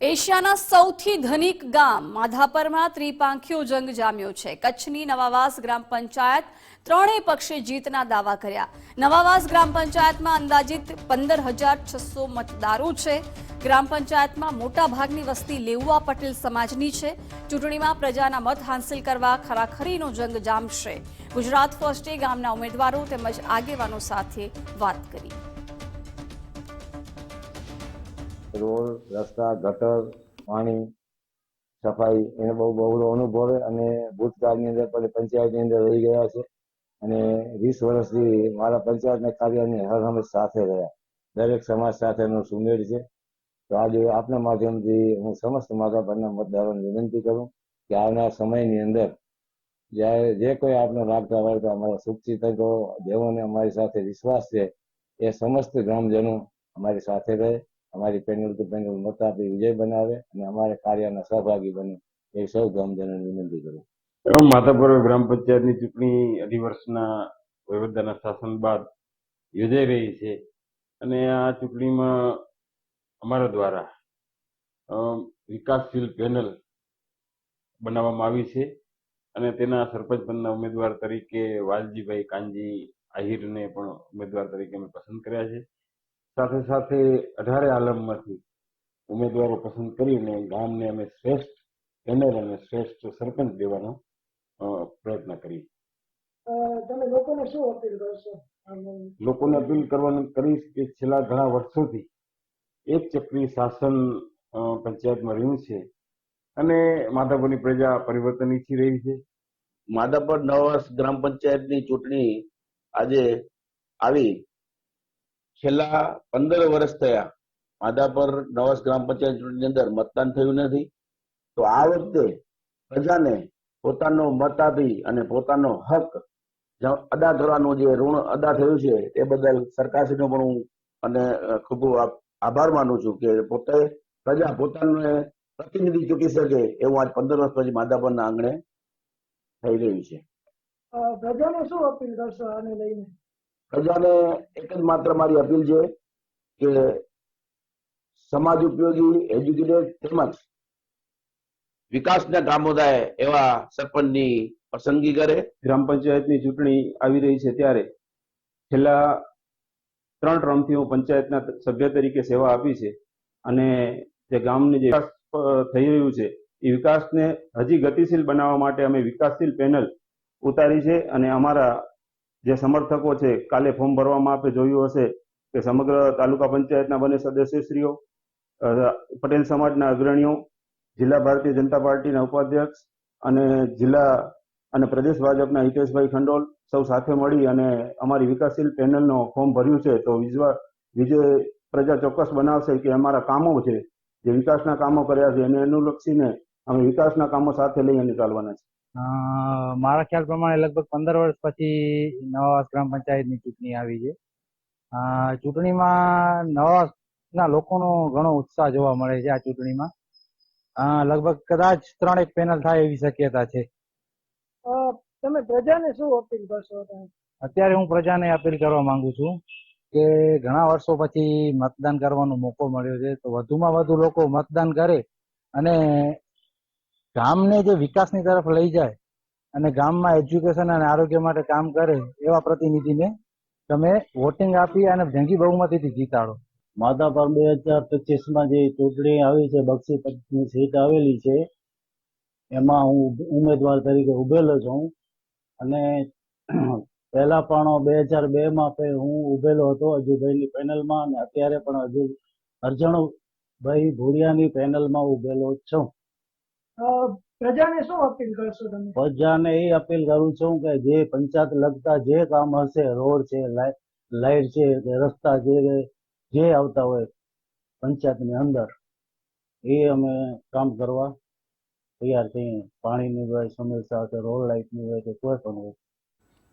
એશિયાના સૌથી ધનિક ગામ માધાપરમાં ત્રિપાંખીયો જંગ જામ્યો છે. કચ્છની નવાવાસ ગ્રામ પંચાયત ત્રણેય પક્ષે જીતના દાવા કર્યા. નવાવાસ ગ્રામ પંચાયતમાં અંદાજિત પંદર હજાર છસો મતદારો છે. ગ્રામ પંચાયતમાં મોટા ભાગની વસ્તી લેઉવા પટેલ સમાજની છે. ચૂંટણીમાં પ્રજાના મત હાંસિલ કરવા ખરાખરીનો જંગ જામશે. ગુજરાત ફર્સ્ટે ગામના ઉમેદવારો તેમજ આગેવાનો સાથે વાત કરી. રોડ, રસ્તા, ગટર, પાણી, સફાઈ, એને બહુ બહુ અનુભવ અને ભૂતકાળની અંદર પણ પંચાયતની અંદર રહી ગયા છે. અને વીસ વર્ષથી મારા પંચાયતના કાર્યની હર હંમેશ સાથે રહ્યા. દરેક સમાજ સાથેનો સુમેળ છે. તો આજે આપના માધ્યમથી હું સમસ્ત માધાપરના મતદારોને વિનંતી કરું કે આવનાર સમયની અંદર જ્યારે જે કોઈ આપને લાગતા તો અમારા શુભચિંતકો જેઓને અમારી સાથે વિશ્વાસ છે, એ સમસ્ત ગ્રામજનો અમારી સાથે રહે. અમારી પેનલ ટુ પેનલ મત વિજય બનાવે અને અમારા કાર્યના સહભાગી બને, એ સૌ ગ્રામજનોને વિનંતી કરું એમ માધાપુર ગ્રામ પંચાયતની ચૂંટણી અઢી વર્ષના વહીવટદારના શાસન બાદ યોજાઈ રહી છે અને આ ચૂંટણીમાં અમારા દ્વારા વિકાસશીલ પેનલ બનાવવામાં આવી છે અને તેના સરપંચ પદના ઉમેદવાર તરીકે વાલજીભાઈ કાનજી આહિરને પણ ઉમેદવાર તરીકે અમે પસંદ કર્યા છે. સાથે સાથે અઢારે આલમમાંથી ઉમેદવારો પસંદ કરીને ગામને અમે શ્રેષ્ઠ એનર અને શ્રેષ્ઠ સરપંચ દેવાનો પ્રયત્ન કરી તમે લોકોને શું અપીલ કરશો? લોકોને અપીલ કરવાનું કરીશ કે છેલ્લા ઘણા વર્ષોથી એક ચક્રી શાસન પંચાયતમાં રહ્યું છે અને માધાપુરની પ્રજા પરિવર્તન ઈચ્છી રહી છે. માધાપર નવાસ ગ્રામ પંચાયતની ચૂંટણી આજે આવી છેલ્લા પંદર વર્ષ થયા માધાપર નવાસ ગ્રામ પંચાયત ચૂંટણીની અંદર મતદાન થયું નથી. તો આ વખતે પ્રજાને પોતાનો મત આપી અને પોતાનો હક અદા કરવાનું જે ઋણ અદા થયું છે એ બદલ સરકારશ્રીનો પણ હું અને ખૂબ આભાર માનું છું કે પોતે પ્રજા પોતાનું પ્રતિનિધિ ચૂકી શકે એવું આજ પંદર વર્ષ પછી માધાપરના આંગણે થઈ રહ્યું છે. પ્રજાને શું અપીલ કરશો આને લઈને? પ્રજાને એક જ માત્ર મારી અપીલ છે કે સમાજ ઉપયોગી એજ્યુકેટેડ તેમજ વિકાસના કામો થાય એવા સરપંચની પસંદગી કરે. ગ્રામ પંચાયતની ચૂંટણી આવી રહી છે ત્યારે છેલ્લા ત્રણ ટર્મથી હું પંચાયતના સભ્ય તરીકે સેવા આપી છે અને જે ગામની જે વિકાસ થઈ રહ્યું છે, એ વિકાસને હજી ગતિશીલ બનાવવા માટે અમે વિકાસશીલ પેનલ ઉતારી છે અને અમારા જે સમર્થકો છે, કાલે ફોર્મ ભરવામાં આપે જોયું હશે કે સમગ્ર તાલુકા પંચાયતના બંને સદસ્યશ્રીઓ પટેલ સમાજના અગ્રણીઓ, જિલ્લા ભારતીય જનતા પાર્ટીના ઉપાધ્યક્ષ અને જિલ્લા અને પ્રદેશ ભાજપના હિતેશભાઈ ખંડોલ સૌ સાથે મળી અને અમારી વિકાસશીલ પેનલનો ફોર્મ ભર્યું છે. તો વિજવા, વિજય પ્રજા ચોક્કસ બનાવશે કે અમારા કામો છે, જે વિકાસના કામો કર્યા છે, એને અનુલક્ષીને અમે વિકાસના કામો સાથે લઈ અને ચાલવાના છે મારા ખ્યાલ પ્રમાણે લગભગ પંદર વર્ષ પછી નવા ગ્રામ પંચાયતની ચૂંટણી આવી છે. ચૂંટણીમાં નવાસના લોકોનો ઘણો ઉત્સાહ જોવા મળે છે આ ચૂંટણીમાં. લગભગ કદાચ ત્રણેક પેનલ થાય એવી શક્યતા છે. તમે પ્રજાને શું અપીલ કરશો? અત્યારે હું પ્રજાને અપીલ કરવા માંગુ છું કે ઘણા વર્ષો પછી મતદાન કરવાનો મોકો મળ્યો છે. તો વધુમાં વધુ લોકો મતદાન કરે અને ગામને જે વિકાસની તરફ લઈ જાય અને ગામમાં એજ્યુકેશન અને આરોગ્ય માટે કામ કરે એવા પ્રતિનિધિને તમે વોટિંગ આપી અને જંગી બહુમતીથી જીતાડો. માધાપર બે હજાર પચીસમાં જે ચૂંટણી આવી છે, બક્ષી પદની સીટ આવેલી છે, એમાં હું ઉમેદવાર તરીકે ઉભેલો છું. અને પહેલા પણ બે હજાર બે માં હું ઉભેલો હતો અજુભાઈની પેનલમાં અને અત્યારે પણ હજુ અર્જણભાઈ ભુડિયાની પેનલમાં ઉભેલો છું. પ્રજાને શું અપીલ કરશો તમે? પ્રજાને એ અપીલ કરું છું કે જે પંચાયત લગતા જે કામ હશે, રોડ છે લાઈટ લાઇટ છે કે રસ્તા છે, જે આવતા હોય પંચાયતની અંદર, એ અમે કામ કરવા તૈયાર થઈએ. પાણીની હોય સમસ્યા કે રોડ લાઇટની હોય કે કોઈ પણ હોય.